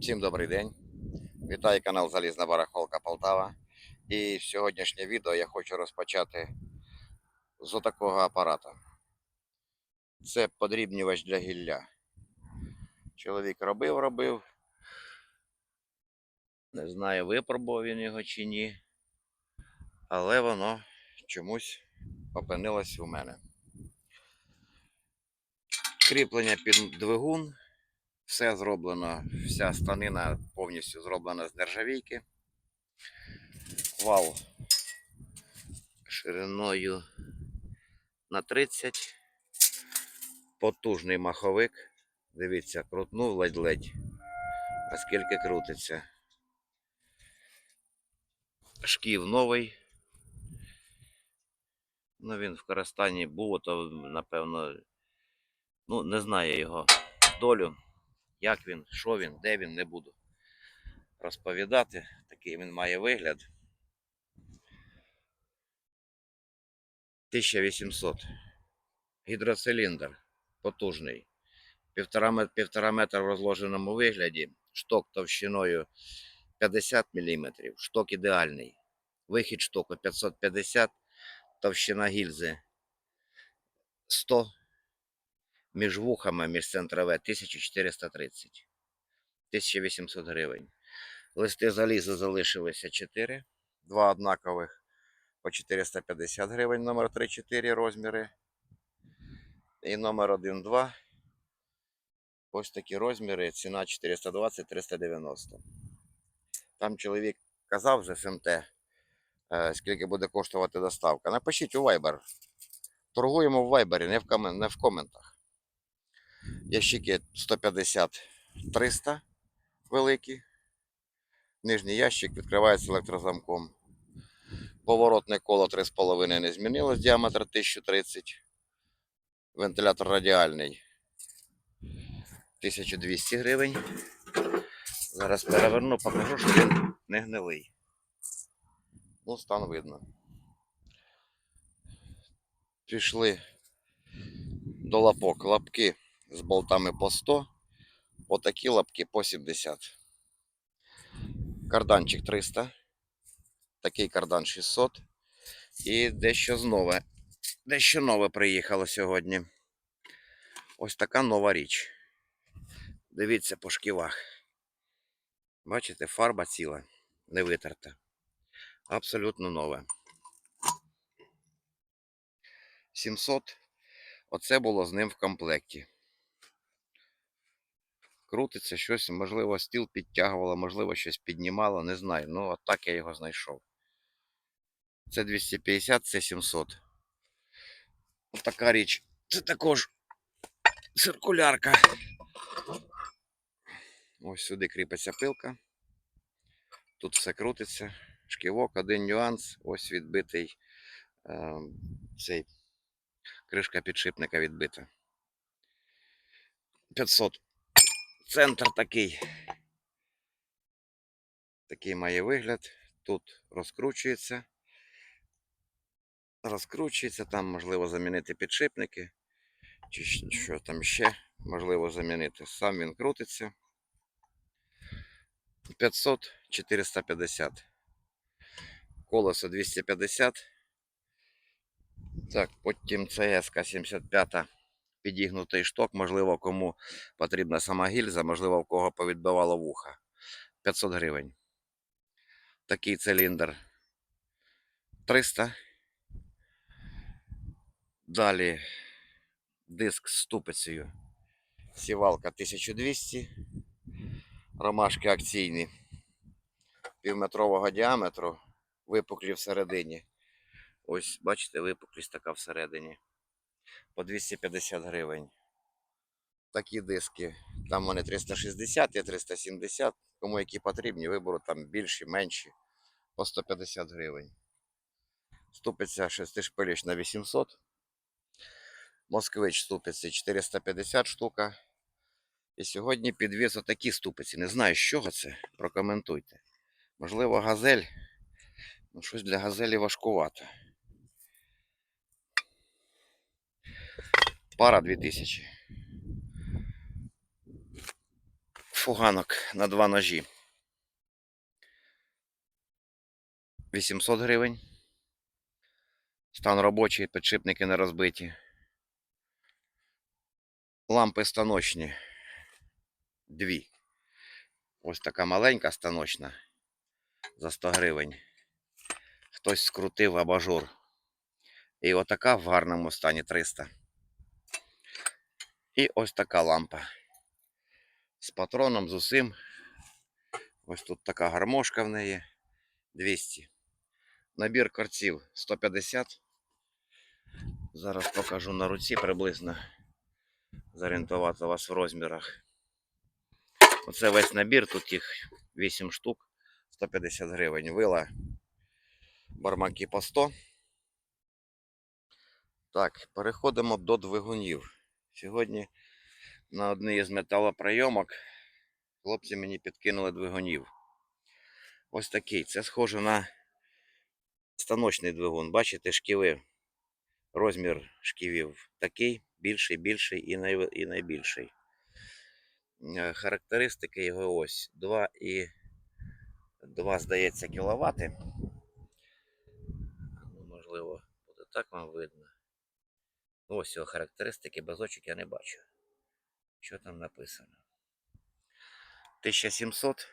Всім добрий день. Вітаю канал Залізна Барахолка Полтава. І сьогоднішнє відео я хочу розпочати з отакого апарата. Це подрібнювач для гілля. Чоловік робив, робив. Не знаю, випробував він його чи ні. Але воно чомусь опинилось у мене. Кріплення під двигун. Все зроблено, вся станина повністю зроблена з нержавійки. Вал шириною на 30. Потужний маховик. Дивіться, крутнув ледь-ледь. А скільки крутиться. Шків новий. Ну, він в користанні був, то напевно, ну, не знаю його долю. Як він, що він, де він, не буду розповідати. Такий він має вигляд. 1800. Гідроциліндр потужний. Півтора, півтора метра в розложеному вигляді. Шток товщиною 50 мм. Шток ідеальний. Вихід штоку 550, товщина гільзи 100 між вухами, між центрове 1430. 1800 гривень. Листи залізу залишилися 4. Два однакових по 450 гривень, номер 3-4 розміри. І номер 1-2. Ось такі розміри. Ціна 420-390. Там чоловік казав з СМТ, е, скільки буде коштувати доставка. Напишіть у Viber. Торгуємо в Viber, не в коментах. Ящики 150-300 великі. Нижній ящик відкривається електрозамком. Поворотне коло 3,5 не змінилось, діаметр 1030. Вентилятор радіальний 1200 гривень. Зараз переверну, покажу, що він не гнилий. Ну, стан видно. Пішли до лапок. Лапки з болтами по 100. Отакі лапки по 70. Карданчик 300. Такий кардан 600. І дещо знове. Дещо нове приїхало сьогодні. Ось така нова річ. Дивіться по шківах. Бачите, фарба ціла, не витерта. Абсолютно нове. 700. Оце було з ним в комплекті. Крутиться щось, можливо, стіл підтягувало, можливо, щось піднімало, не знаю. Ну, от так я його знайшов. Це 250, це 700. Ось така річ. Це також циркулярка. Ось сюди кріпиться пилка. Тут все крутиться. Шківок, один нюанс. Ось відбитий е, цей кришка підшипника відбита. 500. Центр такий. Такий має вигляд. Тут розкручується. Розкручується, там можливо замінити підшипники. Чи що там ще можливо замінити. Сам він крутиться. 500 450. Колесо 250. Так, потім cs 75 підігнутий шток. Можливо, кому потрібна сама гільза, можливо, в кого повідбивало вуха. 500 гривень. Такий циліндр 300. Далі диск з ступицею. Сівалка 1200. Ромашки акційні. Півметрового діаметру. Випуклі всередині. Ось, бачите, випуклість така всередині. По 250 гривень. Такі диски. Там вони 360, є 370. Кому які потрібні, вибору там більші, менші. По 150 гривень. Ступиця шестишпиліч на 800. Москвич ступиці 450 штука. І сьогодні підвіз отакі ступиці. Не знаю, з чого це. Прокоментуйте. Можливо, газель. Ну, щось для газелі важкувато. Пара 2000. фуганок на два ножі. 800 гривень. Стан робочий, підшипники не розбиті. Лампи станочні. Дві. Ось така маленька станочна за 100 гривень. Хтось скрутив абажур. І отака в гарному стані 300. І ось така лампа. З патроном, з усім. Ось тут така гармошка в неї 200. Набір корців 150. Зараз покажу на руці приблизно. Зорієнтувати вас в розмірах. Оце весь набір, тут їх 8 штук, 150 гривень. Вила бармаки по 100. Так, переходимо до двигунів. Сьогодні на одній із металоприйомок хлопці мені підкинули двигунів. Ось такий. Це схоже на станочний двигун. Бачите, шківи. Розмір шківів такий, більший, більший і, най... і найбільший. Е, Характеристики його ось 2 і 2, здається, кіловати. Ну, можливо, буде так вам видно. Ось його характеристики, без очок я не бачу. Що там написано? 1700.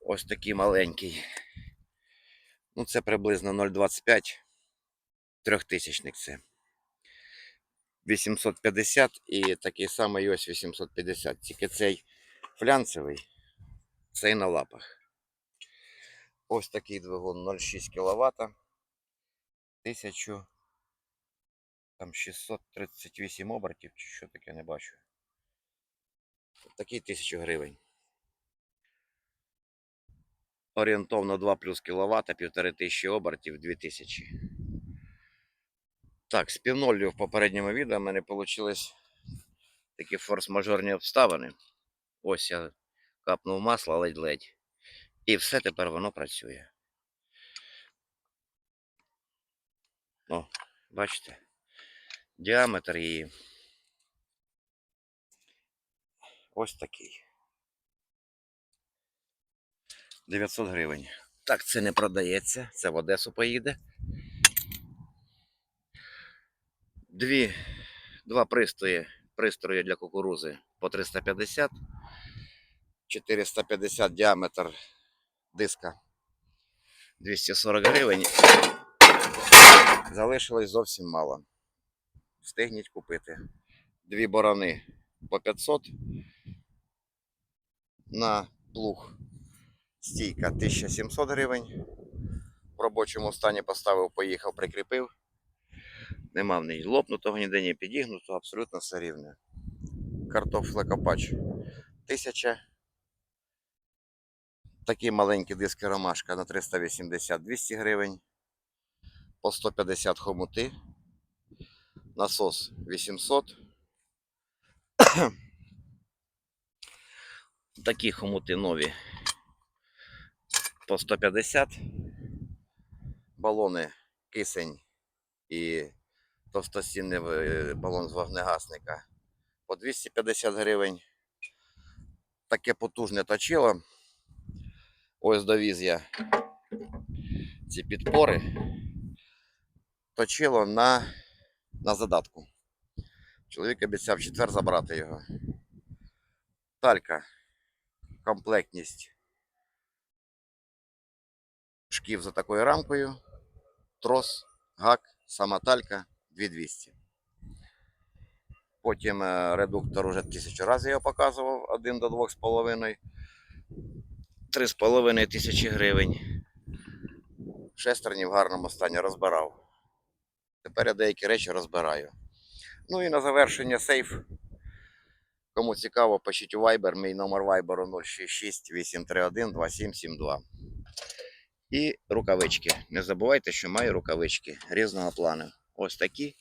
Ось такий маленький. Ну, це приблизно 0,25. Трьохтисячник це. 850 і такий самий ось 850. Тільки цей флянцевий, цей на лапах. Ось такий двигун 0,6 кВт. 1000 там 638 обертів, чи що таке не бачу. Такий 1000 гривень. Орієнтовно 2 плюс кВт, 1500 обертів, 2000. Так, з півнолью в попередньому відео в мене вийшли такі форс-мажорні обставини. Ось я капнув масло ледь-ледь. І все тепер воно працює. О, бачите? Діаметр її. Ось такий. 900 гривень. Так, це не продається, це в Одесу поїде. Дві, два пристрої, пристрої для кукурузи по 350, 450 діаметр диска 240 гривень. Залишилось зовсім мало. Встигніть купити. Дві борони по 500 на плуг стійка 1700 гривень. В робочому стані поставив, поїхав, прикріпив. Нема в неї лопнутого, ніде не підігнутого, абсолютно все рівне. Картофлекопач 1000. Такі маленькі диски ромашка на 380-200 гривень. По 150 хомути. Насос 800. Такі хомути нові по 150. Балони кисень і товстостінний е, балон з вогнегасника по 250 гривень. Таке потужне точило. Ось довіз я ці підпори. Точило на, на задатку. Чоловік обіцяв четвер забрати його. Талька. Комплектність. Шків за такою рамкою. Трос, гак, сама талька 2200. Потім е, редуктор уже тисячу разів я показував, 1 до 2,5. 3,5 тисячі гривень. Шестерні в гарному стані розбирав. Тепер я деякі речі розбираю. Ну і на завершення сейф. Кому цікаво, пишіть у Viber, мій номер Viber 066 831 2772. І рукавички. Не забувайте, що маю рукавички різного плану. Ось такі.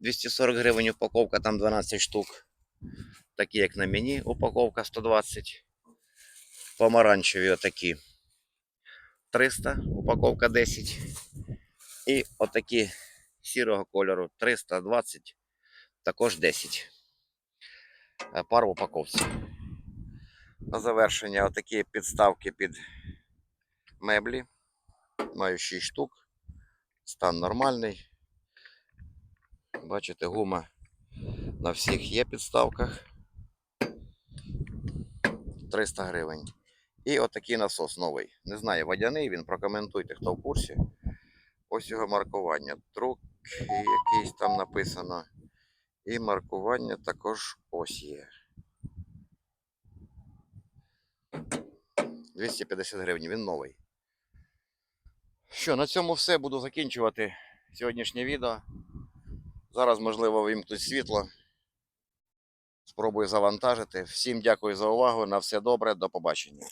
240 гривень упаковка, там 12 штук. Такі, як на мені, упаковка 120. Помаранчеві отакі. 300, упаковка 10. І отакі сірого кольору 320, також 10. Е, Пар в упаковці. На завершення отакі підставки під меблі. Маю 6 штук. Стан нормальний. Бачите, гума на всіх є підставках. 300 гривень. І отакий насос новий. Не знаю, водяний він, прокоментуйте, хто в курсі. Ось його маркування. Друк якийсь там написано. І маркування також ось є. 250 гривень, він новий. Що, на цьому все. Буду закінчувати сьогоднішнє відео. Зараз, можливо, вимкнуть світло. Спробую завантажити. Всім дякую за увагу. На все добре. До побачення.